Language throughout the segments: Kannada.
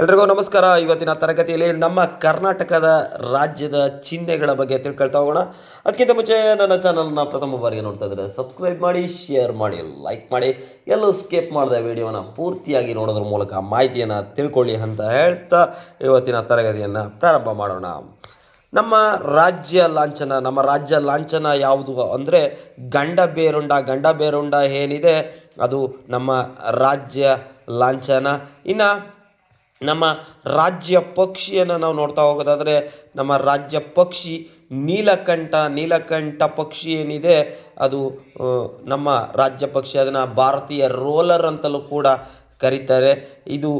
ಎಲ್ರಿಗೂ ನಮಸ್ಕಾರ. ಇವತ್ತಿನ ತರಗತಿಯಲ್ಲಿ ನಮ್ಮ ಕರ್ನಾಟಕದ ರಾಜ್ಯದ ಚಿಹ್ನೆಗಳ ಬಗ್ಗೆ ತಿಳ್ಕೊಳ್ತಾ ಹೋಗೋಣ. ಅದಕ್ಕಿಂತ ಮುಂಚೆ ನನ್ನ ಚಾನಲ್ನ ಪ್ರಥಮ ಬಾರಿಗೆ ನೋಡ್ತಾ ಇದ್ದರೆ ಸಬ್ಸ್ಕ್ರೈಬ್ ಮಾಡಿ, ಶೇರ್ ಮಾಡಿ, ಲೈಕ್ ಮಾಡಿ, ಎಲ್ಲೂ ಸ್ಕಿಪ್ ಮಾಡಿದ ವಿಡಿಯೋನ ಪೂರ್ತಿಯಾಗಿ ನೋಡೋದ್ರ ಮೂಲಕ ಮಾಹಿತಿಯನ್ನು ತಿಳ್ಕೊಳ್ಳಿ ಅಂತ ಹೇಳ್ತಾ ಇವತ್ತಿನ ತರಗತಿಯನ್ನು ಪ್ರಾರಂಭ ಮಾಡೋಣ. ನಮ್ಮ ರಾಜ್ಯ ಲಾಂಛನ, ನಮ್ಮ ರಾಜ್ಯ ಲಾಂಛನ ಯಾವುದು ಅಂದರೆ ಗಂಡ ಬೇರುಂಡ ಗಂಡ ಬೇರುಂಡ ಏನಿದೆ? ಅದು ನಮ್ಮ ರಾಜ್ಯ ಲಾಂಛನ. ಇನ್ನು ನಮ್ಮ ರಾಜ್ಯ ಪಕ್ಷಿಯನ್ನು ನಾವು ನೋಡ್ತಾ ಹೋಗೋದಾದರೆ ನಮ್ಮ ರಾಜ್ಯ ಪಕ್ಷಿ ನೀಲಕಂಠ ನೀಲಕಂಠ ಪಕ್ಷಿ ಏನಿದೆ, ಅದು ನಮ್ಮ ರಾಜ್ಯ ಪಕ್ಷಿ, ಅದನ್ನು ಭಾರತೀಯ ರೋಲರ್ ಅಂತಲೂ ಕೂಡ ಕರೀತಾರೆ. ಇದು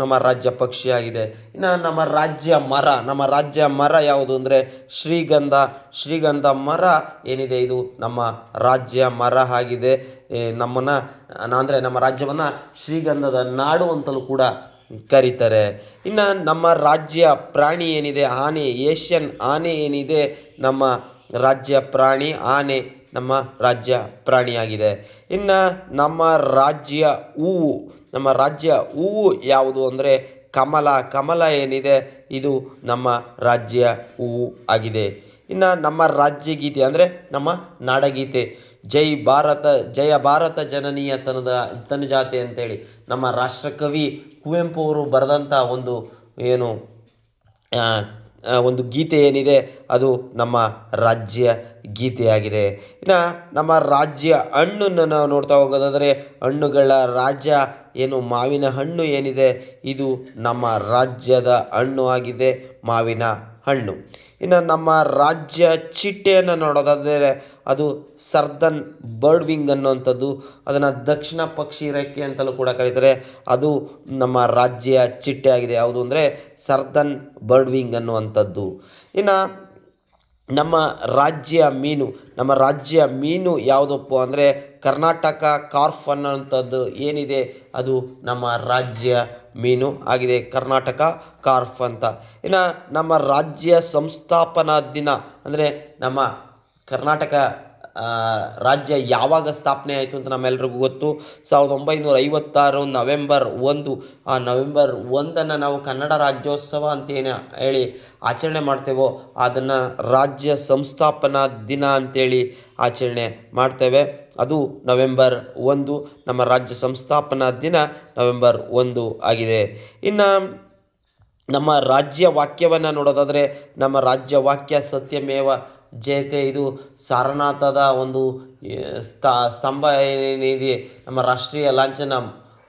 ನಮ್ಮ ರಾಜ್ಯ ಪಕ್ಷಿಯಾಗಿದೆ. ಇನ್ನು ನಮ್ಮ ರಾಜ್ಯ ಮರ, ನಮ್ಮ ರಾಜ್ಯ ಮರ ಯಾವುದು ಅಂದರೆ ಶ್ರೀಗಂಧ ಶ್ರೀಗಂಧ ಮರ ಏನಿದೆ, ಇದು ನಮ್ಮ ರಾಜ್ಯ ಮರ ಆಗಿದೆ. ನಮ್ಮನ್ನ, ಅಂದರೆ ನಮ್ಮ ರಾಜ್ಯವನ್ನು ಶ್ರೀಗಂಧದ ನಾಡು ಅಂತಲೂ ಕೂಡ ಕರೀತಾರೆ. ಇನ್ನು ನಮ್ಮ ರಾಜ್ಯ ಪ್ರಾಣಿ ಏನಿದೆ? ಆನೆ, ಏಷ್ಯನ್ ಆನೆ ಏನಿದೆ? ನಮ್ಮ ರಾಜ್ಯ ಪ್ರಾಣಿ ಆನೆ ನಮ್ಮ ರಾಜ್ಯ ಪ್ರಾಣಿಯಾಗಿದೆ. ಇನ್ನು ನಮ್ಮ ರಾಜ್ಯ ಹೂವು, ನಮ್ಮ ರಾಜ್ಯ ಹೂವು ಯಾವುದು ಅಂದರೆ ಕಮಲ. ಕಮಲ ಏನಿದೆ? ಇದು ನಮ್ಮ ರಾಜ್ಯ ಹೂವು ಆಗಿದೆ. ಇನ್ನು ನಮ್ಮ ರಾಜ್ಯ ಗೀತೆ ಅಂದರೆ ನಮ್ಮ ನಾಡಗೀತೆ. ಜೈ ಭಾರತ, ಜಯ ಭಾರತ ಜನನೀಯ ತನದ ತನುಜಾತೆ ಅಂತೇಳಿ ನಮ್ಮ ರಾಷ್ಟ್ರಕವಿ ಕುವೆಂಪು ಅವರು ಬರೆದಂಥ ಒಂದು ಏನು ಒಂದು ಗೀತೆ ಏನಿದೆ ಅದು ನಮ್ಮ ರಾಜ್ಯ ಗೀತೆಯಾಗಿದೆ. ಇನ್ನು ನಮ್ಮ ರಾಜ್ಯ ಹಣ್ಣನ್ನು ನಾವು ನೋಡ್ತಾ ಹೋಗೋದಾದರೆ ಹಣ್ಣುಗಳ ರಾಜ್ಯ ಏನು ಮಾವಿನ ಹಣ್ಣು ಏನಿದೆ, ಇದು ನಮ್ಮ ರಾಜ್ಯದ ಹಣ್ಣು ಆಗಿದೆ, ಮಾವಿನ ಹಣ್ಣು. ಇನ್ನು ನಮ್ಮ ರಾಜ್ಯ ಚಿಟ್ಟೆಯನ್ನು ನೋಡೋದಾದರೆ ಅದು ಸರ್ದನ್ ಬರ್ಡ್ ವಿಂಗ್ ಅನ್ನುವಂಥದ್ದು. ಅದನ್ನು ದಕ್ಷಿಣ ಪಕ್ಷಿ ರೆಕ್ಕೆ ಅಂತಲೂ ಕೂಡ ಕರೀತಾರೆ. ಅದು ನಮ್ಮ ರಾಜ್ಯ ಚಿಟ್ಟೆ ಆಗಿದೆ ಯಾವುದು ಅಂದರೆ ಸರ್ದನ್ ಬರ್ಡ್ ವಿಂಗ್ ಅನ್ನುವಂಥದ್ದು. ಇನ್ನು ನಮ್ಮ ರಾಜ್ಯ ಮೀನು, ನಮ್ಮ ರಾಜ್ಯ ಮೀನು ಯಾವುದಪ್ಪ ಅಂದರೆ ಕರ್ನಾಟಕ ಕಾರ್ಫ್ ಅನ್ನೋಂಥದ್ದು ಏನಿದೆ? ಅದು ನಮ್ಮ ರಾಜ್ಯ ಮೀನು ಆಗಿದೆ, ಕರ್ನಾಟಕ ಕಾರ್ಫ್ ಅಂತ. ಇನ್ನು ನಮ್ಮ ರಾಜ್ಯ ಸಂಸ್ಥಾಪನಾ ದಿನ ಅಂದರೆ ನಮ್ಮ ಕರ್ನಾಟಕ ರಾಜ್ಯ ಯಾವಾಗ ಸ್ಥಾಪನೆ ಆಯಿತು ಅಂತ ನಮ್ಮೆಲ್ರಿಗೂ ಗೊತ್ತು. ಸಾವಿರದ ಒಂಬೈನೂರ ಐವತ್ತಾರು ನವೆಂಬರ್ ಒಂದು. ಆ ನವೆಂಬರ್ ಒಂದನ್ನು ನಾವು ಕನ್ನಡ ರಾಜ್ಯೋತ್ಸವ ಅಂತೇನು ಹೇಳಿ ಆಚರಣೆ ಮಾಡ್ತೇವೋ, ಅದನ್ನು ರಾಜ್ಯ ಸಂಸ್ಥಾಪನಾ ದಿನ ಅಂತೇಳಿ ಆಚರಣೆ ಮಾಡ್ತೇವೆ. ಅದು ನವೆಂಬರ್ ಒಂದು. ನಮ್ಮ ರಾಜ್ಯ ಸಂಸ್ಥಾಪನಾ ದಿನ ನವೆಂಬರ್ ಒಂದು ಆಗಿದೆ. ಇನ್ನು ನಮ್ಮ ರಾಜ್ಯ ವಾಕ್ಯವನ್ನು ನೋಡೋದಾದರೆ, ನಮ್ಮ ರಾಜ್ಯ ವಾಕ್ಯ ಸತ್ಯಮೇವ ಜಯತೆ, ಇದು ಸಾರನಾಥದ ಒಂದು ಸ್ತಂಭ ಏನಿದೆ, ನಮ್ಮ ರಾಷ್ಟ್ರೀಯ ಲಾಂಛನ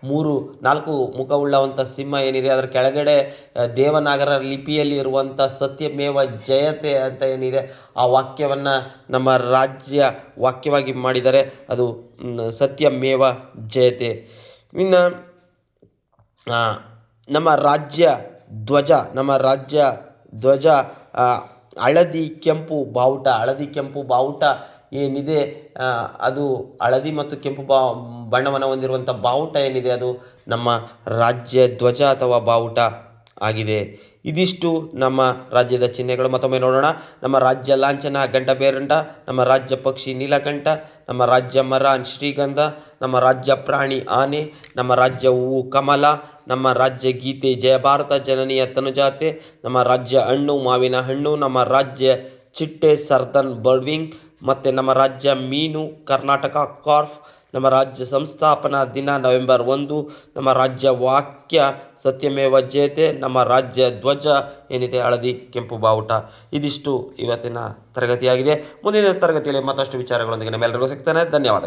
ಮೂರು, ನಾಲ್ಕು ಮುಖವುಳ್ಳವಂಥ ಸಿಂಹ ಏನಿದೆ, ಅದರ ಕೆಳಗಡೆ ದೇವನಾಗರ ಲಿಪಿಯಲ್ಲಿ ಇರುವಂಥ ಸತ್ಯಮೇವ ಜಯತೆ ಅಂತ ಏನಿದೆ, ಆ ವಾಕ್ಯವನ್ನು ನಮ್ಮ ರಾಜ್ಯ ವಾಕ್ಯವಾಗಿ ಮಾಡಿದ್ದಾರೆ ಅದು ಸತ್ಯಮೇವ ಜಯತೆ. ಇನ್ನು ನಮ್ಮ ರಾಜ್ಯ ಧ್ವಜ, ನಮ್ಮ ರಾಜ್ಯ ಧ್ವಜ ಹಳದಿ ಕೆಂಪು ಬಾವುಟ ಹಳದಿ ಕೆಂಪು ಬಾವುಟ ಏನಿದೆ ಅದು ಹಳದಿ ಮತ್ತು ಕೆಂಪು ಬಾ, ಬಣ್ಣವನ್ನು ಹೊಂದಿರುವಂಥ ಬಾವುಟ ಏನಿದೆ, ಅದು ನಮ್ಮ ರಾಜ್ಯ ಧ್ವಜ ಅಥವಾ ಬಾವುಟ. ಆಗಿದೆ. ಇದಿಷ್ಟು ನಮ್ಮ ರಾಜ್ಯದ ಚಿಹ್ನೆಗಳು. ಮತ್ತೊಮ್ಮೆ ನೋಡೋಣ. ನಮ್ಮ ರಾಜ್ಯ ಲಾಂಛನ ಗಂಡ ಬೇರಂಡ ನಮ್ಮ ರಾಜ್ಯ ಪಕ್ಷಿ ನೀಲಕಂಠ, ನಮ್ಮ ರಾಜ್ಯ ಮರ ಶ್ರೀಗಂಧ, ನಮ್ಮ ರಾಜ್ಯ ಪ್ರಾಣಿ ಆನೆ, ನಮ್ಮ ರಾಜ್ಯ ಹೂವು ಕಮಲ, ನಮ್ಮ ರಾಜ್ಯ ಗೀತೆ ಜಯ ಭಾರತ, ಜನನೀಯ ತನುಜಾತೆ, ನಮ್ಮ ರಾಜ್ಯ ಹಣ್ಣು ಮಾವಿನ ಹಣ್ಣು, ನಮ್ಮ ರಾಜ್ಯ ಚಿಟ್ಟೆ ಸರ್ದನ್ ಬರ್ಡ್ವಿಂಗ್ ಮತ್ತು ನಮ್ಮ ರಾಜ್ಯ ಮೀನು, ಕರ್ನಾಟಕ ಕಾರ್ಫ್, ನಮ್ಮ ರಾಜ್ಯ ಸಂಸ್ಥಾಪನಾ ದಿನ ನವೆಂಬರ್ ಒಂದು, ನಮ್ಮ ರಾಜ್ಯ ವಾಕ್ಯ ಸತ್ಯಮೇವ ಜಯತೆ, ನಮ್ಮ ರಾಜ್ಯ ಧ್ವಜ ಏನಿದೆ ಹಳದಿ, ಕೆಂಪು ಬಾವುಟ. ಇದಿಷ್ಟು ಇವತ್ತಿನ ತರಗತಿಯಾಗಿದೆ. ಮುಂದಿನ ತರಗತಿಯಲ್ಲಿ ಮತ್ತಷ್ಟು ವಿಚಾರಗಳೊಂದಿಗೆ ನಮ್ಮೆಲ್ಲರಿಗೂ ಸಿಗ್ತಾನೆ. ಧನ್ಯವಾದಗಳು.